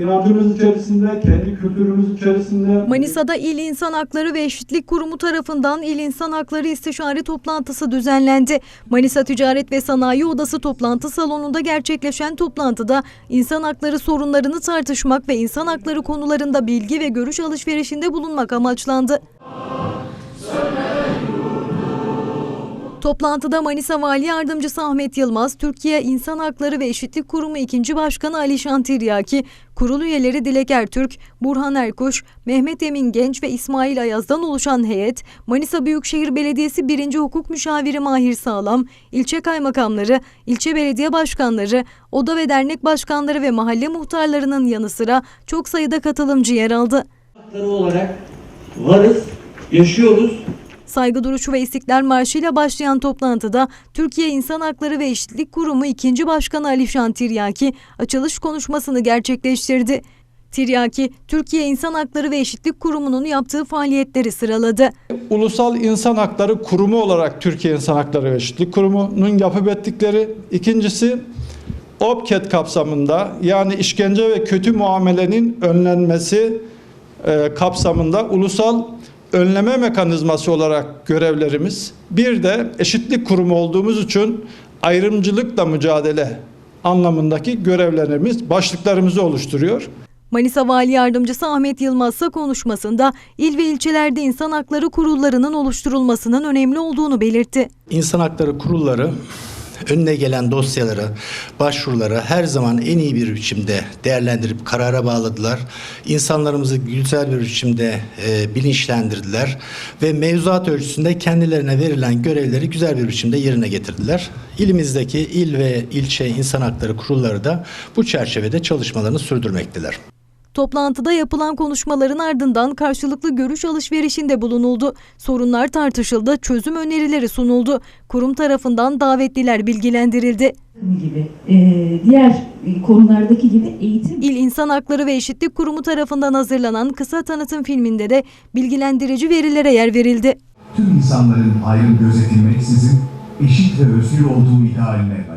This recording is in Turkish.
inancımız içerisinde, kendi kültürümüz içerisinde. Manisa'da İl İnsan Hakları ve Eşitlik Kurumu tarafından İl İnsan Hakları İstişare Toplantısı düzenlendi. Manisa Ticaret ve Sanayi Odası toplantı salonunda gerçekleşen toplantıda insan hakları sorunlarını tartışmak ve insan hakları konularında bilgi ve görüş alışverişinde bulunmak amaçlandı. Toplantıda Manisa Vali Yardımcısı Ahmet Yılmaz, Türkiye İnsan Hakları ve Eşitlik Kurumu 2. Başkanı Alişan Tiryaki, kurul üyeleri Dilek Ertürk, Burhan Erkuş, Mehmet Emin Genç ve İsmail Ayaz'dan oluşan heyet, Manisa Büyükşehir Belediyesi 1. Hukuk Müşaviri Mahir Sağlam, ilçe kaymakamları, ilçe belediye başkanları, oda ve dernek başkanları ve mahalle muhtarlarının yanı sıra çok sayıda katılımcı yer aldı. hakları olarak varız, yaşıyoruz. Saygı duruşu ve İstiklal Marşı ile başlayan toplantıda Türkiye İnsan Hakları ve Eşitlik Kurumu 2. Başkanı Alişan Tiryaki açılış konuşmasını gerçekleştirdi. Tiryaki, Türkiye İnsan Hakları ve Eşitlik Kurumu'nun yaptığı faaliyetleri sıraladı. Ulusal İnsan Hakları Kurumu olarak Türkiye İnsan Hakları ve Eşitlik Kurumu'nun yapıp ettikleri. İkincisi OPCAT kapsamında yani işkence ve kötü muamelenin önlenmesi e, kapsamında ulusal önleme mekanizması olarak görevlerimiz. Bir de eşitlik kurumu olduğumuz için ayrımcılıkla mücadele anlamındaki görevlerimiz, başlıklarımızı oluşturuyor. Manisa Vali Yardımcısı Ahmet Yılmaz ise konuşmasında il ve ilçelerde insan hakları kurullarının oluşturulmasının önemli olduğunu belirtti. İnsan hakları kurulları önüne gelen dosyaları, başvuruları her zaman en iyi bir biçimde değerlendirip karara bağladılar. İnsanlarımızı güzel bir biçimde e, bilinçlendirdiler ve mevzuat ölçüsünde kendilerine verilen görevleri güzel bir biçimde yerine getirdiler. İlimizdeki il ve ilçe insan hakları kurulları da bu çerçevede çalışmalarını sürdürmekteler. Toplantıda yapılan konuşmaların ardından karşılıklı görüş alışverişinde bulunuldu. Sorunlar tartışıldı, çözüm önerileri sunuldu. Kurum tarafından davetliler bilgilendirildi. gibi e, diğer konulardaki gibi eğitim İl İnsan Hakları ve Eşitlik Kurumu tarafından hazırlanan kısa tanıtım filminde de bilgilendirici verilere yer verildi. tüm insanların ayrım gözetilmeksizin eşit ve özgür olduğu idealine.